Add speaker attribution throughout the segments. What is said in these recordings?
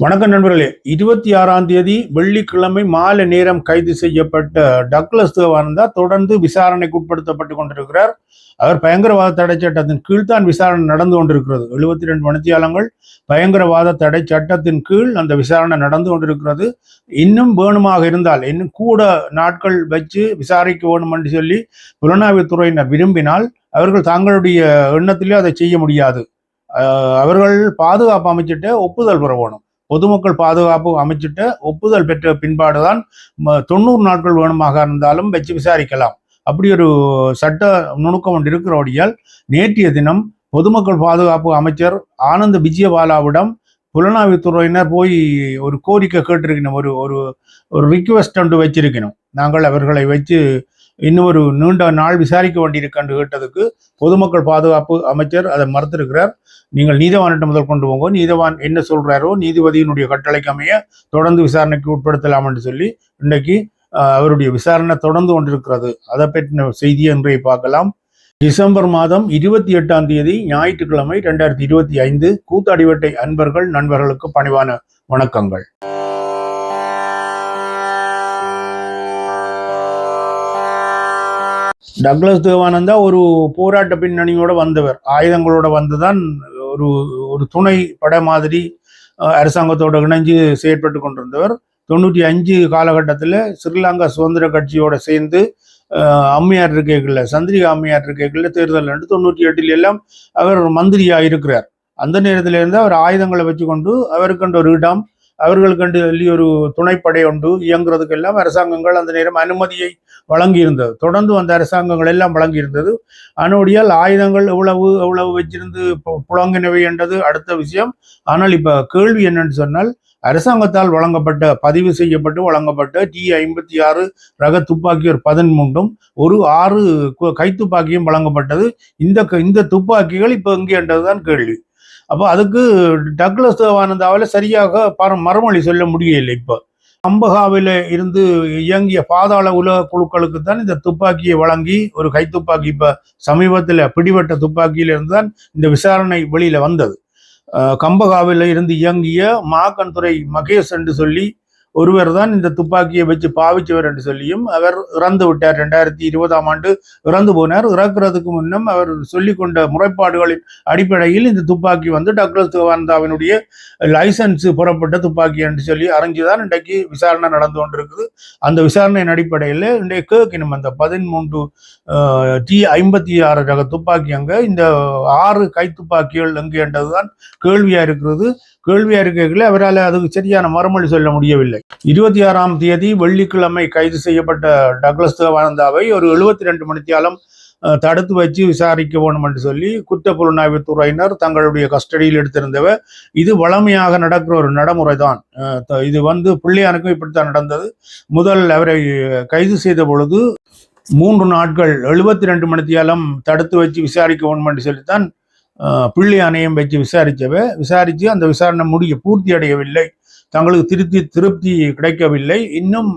Speaker 1: வணக்கம் நண்பர்களே. இருபத்தி ஆறாம் தேதி வெள்ளிக்கிழமை மாலை நேரம் கைது செய்யப்பட்ட டக்ளஸ் தேவானந்தா தொடர்ந்து விசாரணைக்கு உட்படுத்தப்பட்டு கொண்டிருக்கிறார். அவர் பயங்கரவாத தடை சட்டத்தின் கீழ்தான் விசாரணை நடந்து கொண்டிருக்கிறது. எழுபத்தி ரெண்டு மணித்தியாலங்கள் பயங்கரவாத தடை சட்டத்தின் கீழ் அந்த விசாரணை நடந்து கொண்டிருக்கிறது. இன்னும் வேணுமாக இருந்தால் இன்னும் கூட நாட்கள் வச்சு விசாரிக்க வேணும் என்று சொல்லி புலனாய்வுத்துறையினர் விரும்பினால் அவர்கள் தங்களுடைய எண்ணத்திலே அதை செய்ய முடியாது. அவர்கள் பாதுகாப்பு அமைச்சிட்ட ஒப்புதல் பெற வேணும். பொதுமக்கள் பாதுகாப்பு அமைச்சிட்ட ஒப்புதல் பெற்ற பின்பாடுதான் தொண்ணூறு நாட்கள் வேணுமாக இருந்தாலும் வச்சு விசாரிக்கலாம். அப்படி ஒரு சட்ட நுணுக்கம் ஒன்று இருக்கிறபடியால் நேற்றைய தினம் பொதுமக்கள் பாதுகாப்பு அமைச்சர் ஆனந்த் விஜயபாலாவிடம் புலனாய்வுத்துறையினர் போய் ஒரு கோரிக்கை கேட்டிருக்கணும். ஒரு ஒரு ஒரு ரிக்வெஸ்ட் ஒன்று வச்சிருக்கணும். நாங்கள் அவர்களை வச்சு இன்னும் ஒரு நீண்ட நாள் விசாரிக்க வேண்டியிருக்கன்று கேட்டதுக்கு பொதுமக்கள் பாதுகாப்பு அமைச்சர் அதை மறுத்திருக்கிறார். நீங்கள் நீதவானிட்ட முதல் கொண்டு போங்க. நீதவான் என்ன சொல்றாரோ நீதிபதியினுடைய கட்டளைக்கு அமைய தொடர்ந்து விசாரணைக்கு உட்படுத்தலாம் என்று சொல்லி இன்றைக்கு ஆஹ், அவருடைய விசாரணை தொடர்ந்து கொண்டிருக்கிறது. அதை பற்றின செய்தி இன்றைய பார்க்கலாம். டிசம்பர் மாதம் இருபத்தி எட்டாம் தேதி ஞாயிற்றுக்கிழமை ரெண்டாயிரத்தி இருபத்தி ஐந்து கூத்தாடிவட்டை அன்பர்கள் நண்பர்களுக்கு பணிவான வணக்கங்கள். டக்ளஸ் தேவானந்தா ஒரு போராட்ட பின்னணியோட வந்தவர். ஆயுதங்களோட வந்துதான் ஒரு ஒரு துணை படை மாதிரி அரசாங்கத்தோட இணைஞ்சு செயற்பட்டு கொண்டிருந்தவர். தொண்ணூற்றி அஞ்சு காலகட்டத்தில் ஸ்ரீலங்கா சுதந்திர கட்சியோட சேர்ந்து அம்மையார் இருக்கைகளில் சந்திரிகா அம்மையார் இருக்கைகளில் தேர்தல் ரெண்டு தொண்ணூற்றி எட்டில் எல்லாம் அவர் மந்திரியாக இருக்கிறார். அந்த நேரத்தில் இருந்து அவர் ஆயுதங்களை வச்சுக்கொண்டு அவருக்கண்டு ஒரு இடம் அவர்களுக்கண்டு சொல்லி ஒரு துணைப்படை உண்டு. இயங்குறதுக்கெல்லாம் அரசாங்கங்கள் அந்த நேரம் அனுமதியை வழங்கியிருந்தது. தொடர்ந்து அந்த அரசாங்கங்கள் எல்லாம் வழங்கியிருந்தது. அனுடையால் ஆயுதங்கள் எவ்வளவு எவ்வளவு வச்சிருந்து பு- புழங்கினவை என்றது அடுத்த விஷயம். ஆனால் இப்ப கேள்வி என்னன்னு சொன்னால் அரசாங்கத்தால் வழங்கப்பட்ட பதிவு செய்யப்பட்டு வழங்கப்பட்ட டி ஐம்பத்தி ஆறு ரக துப்பாக்கி ஒரு பதின்மூன்றும் ஒரு ஆறு கைத்துப்பாக்கியும் வழங்கப்பட்டது. இந்த க- இந்த துப்பாக்கிகள் இப்போ எங்கே என்றதுதான் கேள்வி. அப்போ அதுக்கு டக்ளஸ் தேவானந்தாவில் சரியாக பர மறுமொழி சொல்ல முடியலை இப்போ. அம்பகாவில் இருந்து இயங்கிய பாதாள உலக குழுக்களுக்கு தான் இந்த துப்பாக்கியை வழங்கி ஒரு கைத்துப்பாக்கி இப்போ சமீபத்தில் பிடிபட்ட துப்பாக்கியிலிருந்து தான் இந்த விசாரணை வெளியில் வந்தது. கம்பகாவில் இருந்து இயங்கிய மாக்கன்துறை மகேஷ் என்று சொல்லி ஒருவர் தான் இந்த துப்பாக்கியை வச்சு பாவிச்சவர் என்று சொல்லியும் அவர் இறந்து விட்டார். ரெண்டாயிரத்தி இருபதாம் ஆண்டு இறந்து போனார். இறக்குறதுக்கு முன்னும் அவர் சொல்லி கொண்ட முறைப்பாடுகளின் அடிப்படையில் இந்த துப்பாக்கி வந்து டக்ளஸ் தேவானந்தாவினுடைய லைசன்ஸ் புறப்பட்ட துப்பாக்கி என்று சொல்லி அறிஞ்சுதான் இன்றைக்கு விசாரணை நடந்து கொண்டிருக்குது. அந்த விசாரணையின் அடிப்படையில் இன்றைய கேட்கணும் அந்த பதிமூன்று டி ஐம்பத்தி ஆறு ரக துப்பாக்கி அங்கே இந்த ஆறு கைத்துப்பாக்கிகள் எங்கு என்றதுதான் கேள்வியா இருக்கிறது. கேள்வியா இருக்கையில் அவரால் அதுக்கு சரியான மறுமொழி சொல்ல முடியவில்லை. இருபத்தி ஆறாம் தேதி வெள்ளிக்கிழமை கைது செய்யப்பட்ட டக்ளஸ் தேவானந்தாவை ஒரு எழுபத்தி ரெண்டு மணித்தியாலம் தடுத்து வச்சு விசாரிக்க வேணும் என்று சொல்லி குற்ற புலனாய்வு துறையினர் தங்களுடைய கஸ்டடியில் எடுத்திருந்தவ. இது வளமையாக நடக்கிற ஒரு நடைமுறை தான் இது வந்து பிள்ளையானுக்கும் இப்படித்தான் நடந்தது. முதல் அவரை கைது செய்த பொழுது மூன்று நாட்கள் எழுபத்தி ரெண்டு மணித்தியாலம் தடுத்து வச்சு விசாரிக்க வேணும் என்று சொல்லித்தான் பிள்ளை பிள்ளையானையும் வச்சு விசாரித்தவ. விசாரித்து அந்த விசாரணை முடிய பூர்த்தி அடையவில்லை தங்களுக்கு திருப்தி திருப்தி கிடைக்கவில்லை. இன்னும்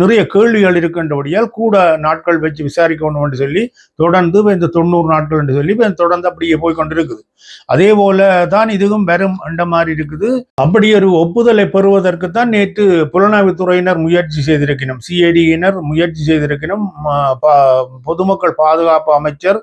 Speaker 1: நிறைய கேள்விகள் இருக்கின்றபடியால் கூட நாட்கள் வச்சு விசாரிக்கணும் என்று சொல்லி தொடர்ந்து இந்த தொண்ணூறு நாட்கள் என்று சொல்லி தொடர்ந்து அப்படியே போய் கொண்டிருக்குது அதே போல தான் இதுவும் வரும் என்ற மாதிரி இருக்குது. அப்படி ஒரு ஒப்புதலை பெறுவதற்கு தான் நேற்று புலனாய்வுத்துறையினர் முயற்சி செய்திருக்கணும் சிஐடியினர் முயற்சி செய்திருக்கணும் பா- பொதுமக்கள் பாதுகாப்பு அமைச்சர்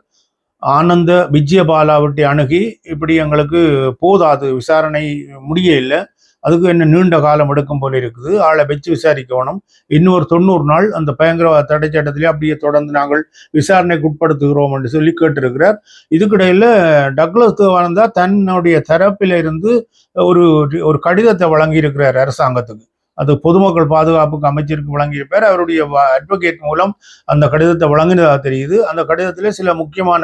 Speaker 1: ஆனந்த விஜயபாலாவிட்டை அணுகி இப்படி எங்களுக்கு போதாது விசாரணை முடிய இல்லை அதுக்கு என்ன நீண்ட காலம் எடுக்கும் போல இருக்குது. ஆளை வச்சு விசாரிக்கணும். இன்னொரு தொண்ணூறு நாள் அந்த பயங்கரவாத தடை சட்டத்திலே அப்படியே தொடர்ந்து நாங்கள் விசாரணைக்கு உட்படுத்துகிறோம் என்று சொல்லி கேட்டிருக்கிறார். இதுக்கிடையில டக்ளஸ் தேவானந்தா தன்னுடைய தரப்பில இருந்து ஒரு ஒரு கடிதத்தை வழங்கியிருக்கிறார் அரசாங்கத்துக்கு. அது பொதுமக்கள் பாதுகாப்புக்கு அமைச்சருக்கு வழங்கியிருப்பார். அவருடைய அட்வொகேட் மூலம் அந்த கடிதத்தை வழங்கினதாக தெரியுது. அந்த கடிதத்தில் சில முக்கியமான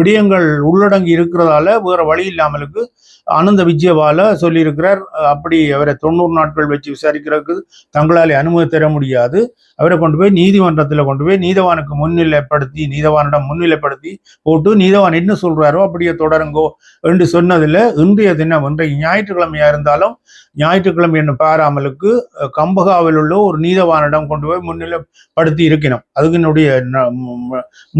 Speaker 1: விடயங்கள் உள்ளடங்கி இருக்கிறதால வேற வழி இல்லாமலுக்கு ஆனந்த விஜயபால சொல்லியிருக்கிறார் அப்படி அவரை தொண்ணூறு நாட்கள் வச்சு விசாரிக்கிறதுக்கு தங்களால் அனுமதி தர முடியாது. அவரை கொண்டு போய் நீதிமன்றத்தில் கொண்டு போய் நீதவானுக்கு முன்னிலைப்படுத்தி நீதவானிடம் முன்னிலைப்படுத்தி போட்டு நீதவான் என்ன சொல்றாரோ அப்படியே தொடருங்கோ என்று சொன்னதில் இன்றைய தினம் இன்றைக்கு ஞாயிற்றுக்கிழமையா இருந்தாலும் ஞாயிற்றுக்கிழமை என்று பாராமலுக்கு கம்பகாவில் உள்ள ஒரு நீதவானிடம் கொண்டு போய் முன்னிலைப்படுத்தி இருக்கணும் அதுக்கு என்னுடைய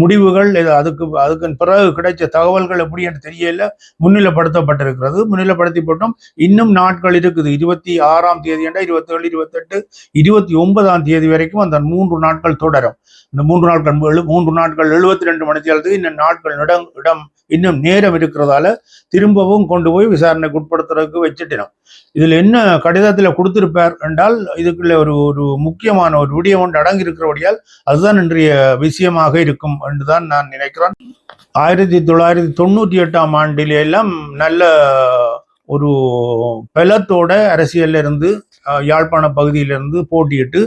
Speaker 1: முடிவுகள் அதுக்கு அதுக்கு பிறகு கிடைச்ச தகவல்கள் எப்படி என்று தெரியல முன்னிலைப்படுத்தப்பட்டிருக்கிறது. முன்னிலைப்படுத்தி போட்டோம் இன்னும் நாட்கள் இருக்குது. இருபத்தி ஆறாம் தேதி என்றால் இருபத்தி ஏழு இருபத்தெட்டு இருபத்தி ஒன்பதாம் தேதி வரைக்கும் அந்த மூன்று நாட்கள் தொடரும். இந்த மூன்று நாட்கள் மூன்று நாட்கள் எழுபத்தி ரெண்டு மணி தேதி இன்னும் நாட்கள் இடம் இடம் இன்னும் நேரம் இருக்கிறதால திரும்பவும் கொண்டு போய் விசாரணைக்கு உட்படுத்துறதுக்கு வச்சுட்டோம் இதில் என்ன கடிதத்தில் கொடுத்திருப்பார் என்றால் இதுக்குள்ள ஒரு ஒரு முக்கியமான ஒரு விடயம் ஒன்று அடங்கி இருக்கிறபடியால் அதுதான் இன்றைய விஷயமாக இருக்கும் என்று தான் நான் நினைக்கிறேன். ஆயிரத்தி தொள்ளாயிரத்தி தொண்ணூற்றி எட்டாம் ஆண்டில எல்லாம் நல்ல ஒரு பலத்தோட அரசியல்ல இருந்து யாழ்ப்பாண பகுதியிலிருந்து போட்டியிட்டு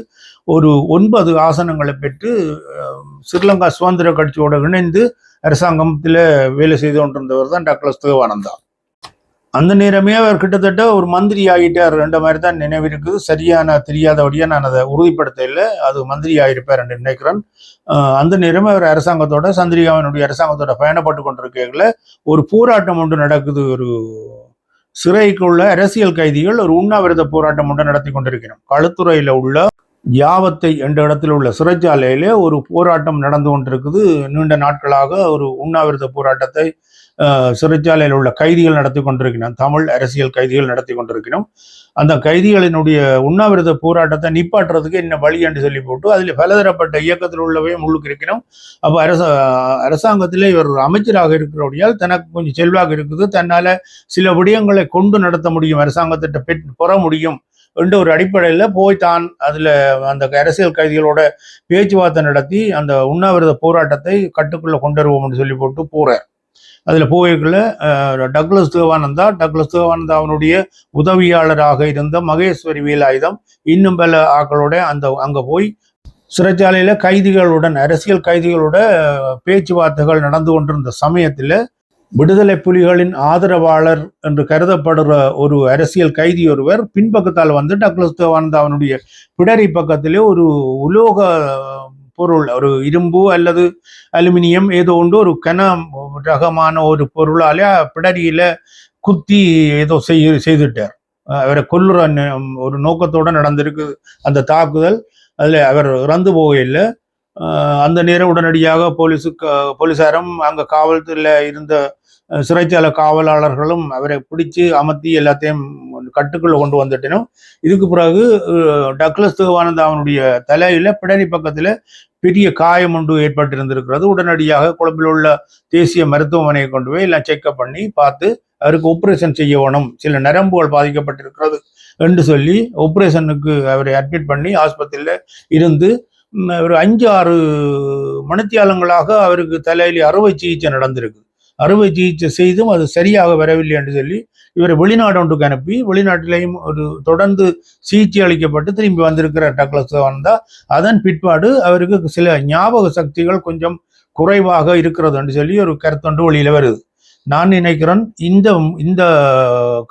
Speaker 1: ஒரு ஒன்பது ஆசனங்களை பெற்று ஸ்ரீலங்கா சுதந்திர கட்சியோடு இணைந்து அரசாங்கத்தில் வேலை செய்து கொண்டிருந்தவர் தான் டாக்டர் தேவானந்தா அந்த நேரமே அவர் கிட்டத்தட்ட ஒரு மந்திரி ஆகிட்டார் ரெண்டு மாதிரி தான் நினைவு இருக்குது. சரியான தெரியாதபடியாக நான் அதை உறுதிப்படுத்த இல்லை அது மந்திரி ஆகியிருப்பார் என்று நினைக்கிறேன். அந்த நேரமே அவர் அரசாங்கத்தோட சந்திரிகாவினுடைய அரசாங்கத்தோட பயணப்பட்டு கொண்டிருக்கையில் ஒரு போராட்டம் ஒன்று நடக்குது. ஒரு சிறைக்குள்ள அரசியல் கைதிகள் ஒரு உண்ணாவிரத போராட்டம் ஒன்று நடத்தி கொண்டிருக்கிறோம். களுத்துறையில் உள்ள யாவத்தை என்ற இடத்தில் உள்ள சிறைச்சாலையிலே ஒரு போராட்டம் நடந்து கொண்டிருக்குது. நீண்ட நாட்களாக ஒரு உண்ணாவிரத போராட்டத்தை சிறைச்சாலையில் உள்ள கைதிகள் நடத்தி கொண்டிருக்கிறோம் தமிழ் அரசியல் கைதிகள் நடத்தி கொண்டிருக்கிறோம் அந்த கைதிகளினுடைய உண்ணாவிரத போராட்டத்தை நிப்பாட்டுறதுக்கு என்ன வழி என்று சொல்லி போட்டு அதில் பலதரப்பட்ட இயக்கத்தில் உள்ளவையும் உள்ளுக்கு இருக்கிறோம் அப்போ அரச அரசாங்கத்தில் இவர் ஒரு அமைச்சராக இருக்கிறபடியால் தனக்கு கொஞ்சம் செல்வாக்கு இருக்குது. தன்னால் சில விடயங்களை கொண்டு நடத்த முடியும். அரசாங்கத்திட்ட பெற் பெற முடியும் என்ற ஒரு அடிப்படையில் போய் தான் அதில் அந்த அரசியல் கைதிகளோட பேச்சுவார்த்தை நடத்தி அந்த உண்ணாவிரத போராட்டத்தை கட்டுக்குள்ளே கொண்டு வருவோம்னு சொல்லி போட்டு போகிறார் அதில் போய்க்குள்ள டக்ளஸ் தேவானந்தா. டக்ளஸ் தேவானந்தா அவனுடைய உதவியாளராக இருந்த மகேஸ்வரி வேலாயுதம் இன்னும் பல ஆக்களோட அந்த அங்கே போய் சிறைச்சாலையில் கைதிகளுடன் அரசியல் கைதிகளோட பேச்சுவார்த்தைகள் நடந்து கொண்டிருந்த சமயத்தில் விடுதலை புலிகளின் ஆதரவாளர் என்று கருதப்படுற ஒரு அரசியல் கைதி ஒருவர் பின்பக்கத்தால் வந்து டக்ளஸ் தேவானந்தா அவனுடைய பிடரி பக்கத்திலே ஒரு உலோக பொருள் ஒரு இரும்பு அல்லது அலுமினியம் ஏதோ ஒன்று ஒரு கன ரகமான ஒரு பொருளாலே பிடரியில குத்தி ஏதோ செய்ய செய்துட்டார். அவரை கொல்லுற ஒரு நோக்கத்தோட நடந்திருக்கு அந்த தாக்குதல். அதில் அவர் இறந்து போகையில் அந்த நேரம் உடனடியாக போலீஸுக்கு போலீஸாரும் அங்கே காவல்துறையில் இருந்த சிறைச்சாலை காவலாளர்களும் அவரை பிடிச்சு அமர்த்தி எல்லாத்தையும் கட்டுக்குள்ள கொண்டு வந்துட்டனும். இதுக்கு பிறகு டக்ளஸ் தேவானந்தா அவனுடைய தலையில பிடரி பக்கத்துல பெரிய காயம் ஒன்று ஏற்பட்டிருந்திருக்கிறது. உடனடியாக கொழும்பில் உள்ள தேசிய மருத்துவமனையை கொண்டு போய் எல்லாம் செக்அப் பண்ணி பார்த்து அவருக்கு ஆப்ரேஷன் செய்ய வேணும். சில நரம்புகள் பாதிக்கப்பட்டிருக்கிறது என்று சொல்லி ஆப்ரேஷனுக்கு அவரை அட்மிட் பண்ணி ஆஸ்பத்திரியில் இருந்து ஒரு அஞ்சு ஆறு மணித்தியாலங்களாக அவருக்கு தலையில அறுவை சிகிச்சை நடந்திருக்கு. அறுவை சிகிச்சை செய்தும் அது சரியாக வரவில்லை என்று சொல்லி இவரை வெளிநாடு ஒன்றுக்கு அனுப்பி வெளிநாட்டிலையும் ஒரு தொடர்ந்து சிகிச்சை அளிக்கப்பட்டு திரும்பி வந்திருக்கிற டக்ளஸ் வந்தா. அதன் பிற்பாடு அவருக்கு சில ஞாபக சக்திகள் கொஞ்சம் குறைவாக இருக்கிறது என்று சொல்லி ஒரு கருத்தொன்று வெளியில வருது. நான் நினைக்கிறேன் இந்த இந்த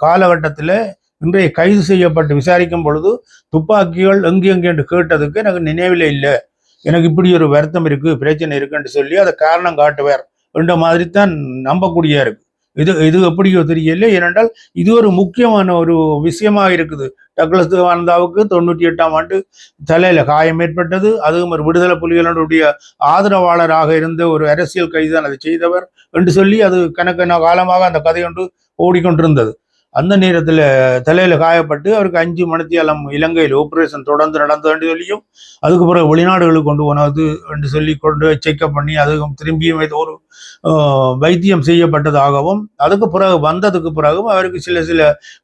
Speaker 1: காலகட்டத்தில் இன்றைய கைது செய்யப்பட்டு விசாரிக்கும் பொழுது துப்பாக்கிகள் எங்கே எங்கே என்று கேட்டதுக்கு எனக்கு நினைவில் இல்லை. எனக்கு இப்படி ஒரு வருத்தம் இருக்கு பிரச்சனை இருக்குன்னு சொல்லி அதை காரணம் காட்டுவார். என்ற மாதிரி தான் நம்பக்கூடிய இருக்கு. இது இது எப்படியோ தெரியல ஏனென்றால் இது ஒரு முக்கியமான ஒரு விஷயமா இருக்குது. டக்ளஸ் தேவானந்தாவுக்கு தொண்ணூற்றி எட்டாம் ஆண்டு தலையில காயம் ஏற்பட்டது. அதுவும் ஒரு விடுதலை புலிகளுடைய ஆதரவாளராக இருந்த ஒரு அரசியல் கைதுதான் அதை செய்தவர் என்று சொல்லி அது கணக்கான காலமாக அந்த கதை ஒன்று ஓடிக்கொண்டிருந்தது. அந்த நேரத்தில் தலையில் காயப்பட்டு அவருக்கு அஞ்சு மணித்தியாலம் இலங்கையில் ஆப்ரேஷன் தொடர்ந்து நடந்தது என்று சொல்லியும் அதுக்கு பிறகு வெளிநாடுகளுக்கு கொண்டு போனது என்று சொல்லி கொண்டு செக்அப் பண்ணி அதுவும் திரும்பியும் ஏதோ ஒரு வைத்தியம் செய்யப்பட்டதாகவும் அதுக்கு பிறகு வந்ததுக்கு பிறகும் அவருக்கு சில சில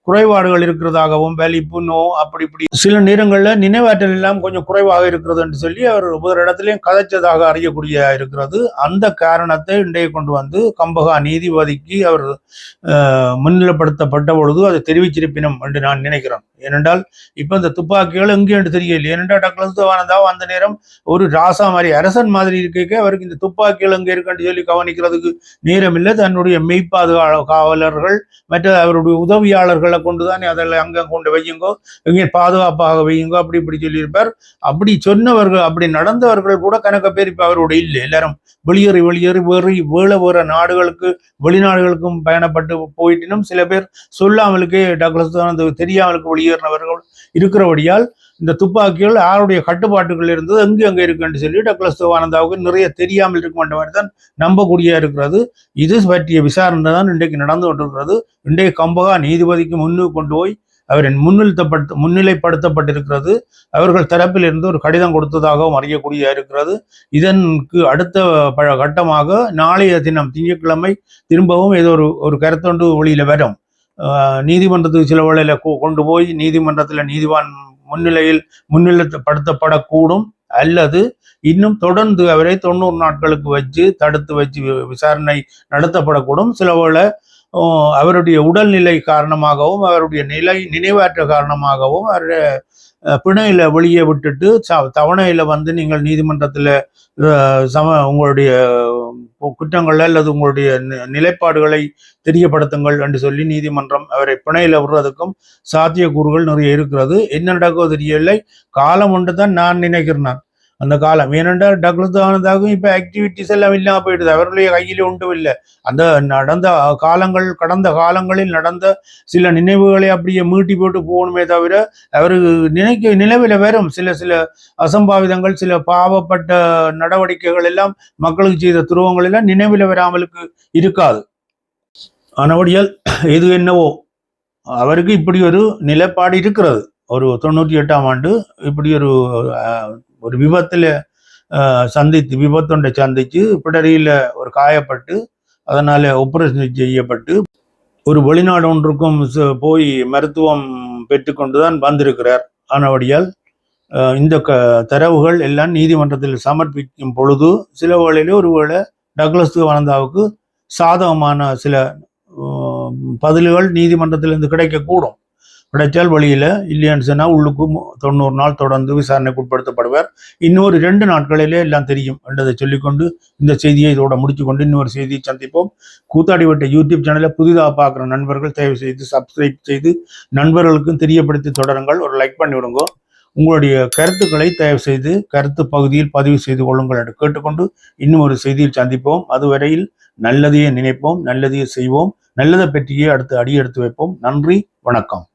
Speaker 1: குறைபாடுகள் இருக்கிறதாகவும் வலிப்பு நோ அப்படி இப்படி சில நேரங்களில் நினைவாற்றல் எல்லாம் கொஞ்சம் குறைவாக இருக்கிறது என்று சொல்லி அவர் ஒவ்வொரு இடத்துலையும் கதைச்சதாக அறியக்கூடிய இருக்கிறது. அந்த காரணத்தை இன்றைய கொண்டு வந்து கம்பகா நீதிபதிக்கு அவர் முன்னிலப்படுத்தப்பட்ட முன்னிலைப்படுத்தப்பட்ட பொழுது அதை தெரிவிச்சிருப்பினும் என்று நான் நினைக்கிறேன். ஏனென்றால் இப்ப இந்த துப்பாக்கிகள் எங்கே என்று தெரியல ஏனென்றால் டக்ளஸ் தேவானந்தாவும் அந்த நேரம் ஒரு ராசா மாதிரி அரசன் மாதிரி இருக்க அவருக்கு இந்த துப்பாக்கிகள் எங்கே இருக்குன்னு சொல்லி கவனிக்கிறதுக்கு நேரம் இல்லை தன்னுடைய மெய்ப்பாதுகா காவலர்கள் மற்ற அவருடைய உதவியாளர்களை கொண்டு தான் அதில் அங்கே கொண்டு வையுங்கோ எங்கே பாதுகாப்பாக வையுங்கோ அப்படி இப்படி சொல்லியிருப்பார். அப்படி சொன்னவர்கள் அப்படி நடந்தவர்கள் கூட கணக்க பேர் இப்போ அவருடைய இல்லை. எல்லாரும் வெளியேறி வெளியேறி வேறு வேலை வேற நாடுகளுக்கு வெளிநாடுகளுக்கும் பயணப்பட்டு போயிட்டினும் சில பேர் சொல்லாமலுக்கே டக்ளஸ் தெரியாமலுக்கு வெளியே குடியேறினவர்கள் இருக்கிறபடியால் இந்த துப்பாக்கிகள் யாருடைய கட்டுப்பாட்டுகள் இருந்தது? எங்கே இருக்குன்னு சொல்லி டக்ளஸ் தேவானந்தாவுக்கு நிறைய தெரியாமல் இருக்க மாட்ட தான் நம்பக்கூடியா இருக்கிறது. இது பற்றிய விசாரணை தான் இன்றைக்கு நடந்து கொண்டிருக்கிறது. இன்றைய கம்பகா நீதிபதிக்கு முன்னு கொண்டு போய் அவரின் முன்னிறுத்தப்பட்டு முன்னிலைப்படுத்தப்பட்டிருக்கிறது. அவர்கள் தரப்பில் இருந்து ஒரு கடிதம் கொடுத்ததாகவும் அறியக்கூடிய இருக்கிறது. இதற்கு அடுத்த ப- கட்டமாக நாளைய தினம் திங்கட்கிழமை திரும்பவும் ஏதோ ஒரு ஒரு கருத்தொண்டு ஒளியில வரும். நீதிமன்றத்துக்கு சில வேளையில கொண்டு போய் நீதிமன்றத்தில் நீதிவான் முன்னிலையில் முன்னிலைப்படுத்தப்படக்கூடும். அல்லது இன்னும் தொடர்ந்து அவரை தொண்ணூறு நாட்களுக்கு வச்சு தடுத்து வச்சு விசாரணை நடத்தப்படக்கூடும். சில வேளை அவருடைய உடல்நிலை காரணமாகவும் அவருடைய நிலை நினைவாற்ற காரணமாகவும் அவருடைய பிணையில வெளியே விட்டுட்டு ச- தவணையில வந்து நீங்கள் நீதிமன்றத்தில் சம உங்களுடைய கு- குற்றங்கள் அல்லது உங்களுடைய நிலைப்பாடுகளை தெரியப்படுத்துங்கள் என்று சொல்லி நீதிமன்றம் அவரை பிணையில விடுறதுக்கும் சாத்தியக்கூறுகள் நிறைய இருக்கிறது. என்ன நடக்கோ தெரியவில்லை. காலம் ஒன்று தான் நான் நினைக்கிறேன் அந்த காலம் ஏனென்றால் டக்ளஸ் ஆனதாகவும் இப்ப ஆக்டிவிட்டிஸ் எல்லாம் இல்லாமல் போயிடுது அவர்களுடைய கையில் ஒன்றும் இல்லை அந்த நடந்த காலங்கள் கடந்த காலங்களில் நடந்த சில நினைவுகளை அப்படியே மீட்டி போட்டு போகணுமே தவிர அவர் நினைக்க நிலவில் வரும் சில சில அசம்பாவிதங்கள் சில பாவப்பட்ட நடவடிக்கைகள் எல்லாம் மக்களுக்கு செய்த துருவங்கள் எல்லாம் நினைவில் வராமலுக்கு இருக்காது ஆனபடியால் இது என்னவோ அவருக்கு இப்படி ஒரு நிலைப்பாடு இருக்கிறது ஒரு தொண்ணூற்றி எட்டாம் ஆண்டு இப்படி ஒரு ஒரு விபத்தில் சந்தித்து விபத்தொன்றை சந்தித்து பிடரியில் ஒரு காயப்பட்டு அதனால ஆப்ரேஷன் செய்யப்பட்டு ஒரு வெளிநாடு ஒன்றுக்கும் போய் மருத்துவம் பெற்றுக்கொண்டு தான் வந்திருக்கிறார். ஆனபடியால் இந்த க தரவுகள் எல்லாம் நீதிமன்றத்தில் சமர்ப்பிக்கும் பொழுது சில வேளையிலே ஒருவேளை டக்ளஸ் வனந்தாவுக்கு சாதகமான சில பதில்கள் நீதிமன்றத்திலிருந்து கிடைக்கக்கூடும். கிடைச்சால் வழியில் இல்லையான்னு சொன்னால் உள்ளுக்கு தொண்ணூறு நாள் தொடர்ந்து விசாரணைக்கு உட்படுத்தப்படுவார் இன்னொரு ரெண்டு நாட்களிலே எல்லாம் தெரியும். என்றதை சொல்லிக்கொண்டு இந்த செய்தியை இதோட முடித்துக்கொண்டு இன்னொரு செய்தியை சந்திப்போம். கூத்தாடி வட்ட யூடியூப் சேனலை புதிதாக பார்க்குற நண்பர்கள் தயவு செய்து சப்ஸ்கிரைப் செய்து நண்பர்களுக்கும் தெரியப்படுத்தி தொடருங்கள். ஒரு லைக் பண்ணி விடுங்க. உங்களுடைய கருத்துக்களை தயவு செய்து கருத்து பகுதியில் பதிவு செய்து கொள்ளுங்கள் என்று கேட்டுக்கொண்டு இன்னும் ஒரு செய்தியில் சந்திப்போம். அதுவரையில் நல்லதையே நினைப்போம் நல்லதையே செய்வோம் நல்லதை பற்றியே அடுத்து அடி எடுத்து வைப்போம். நன்றி வணக்கம்.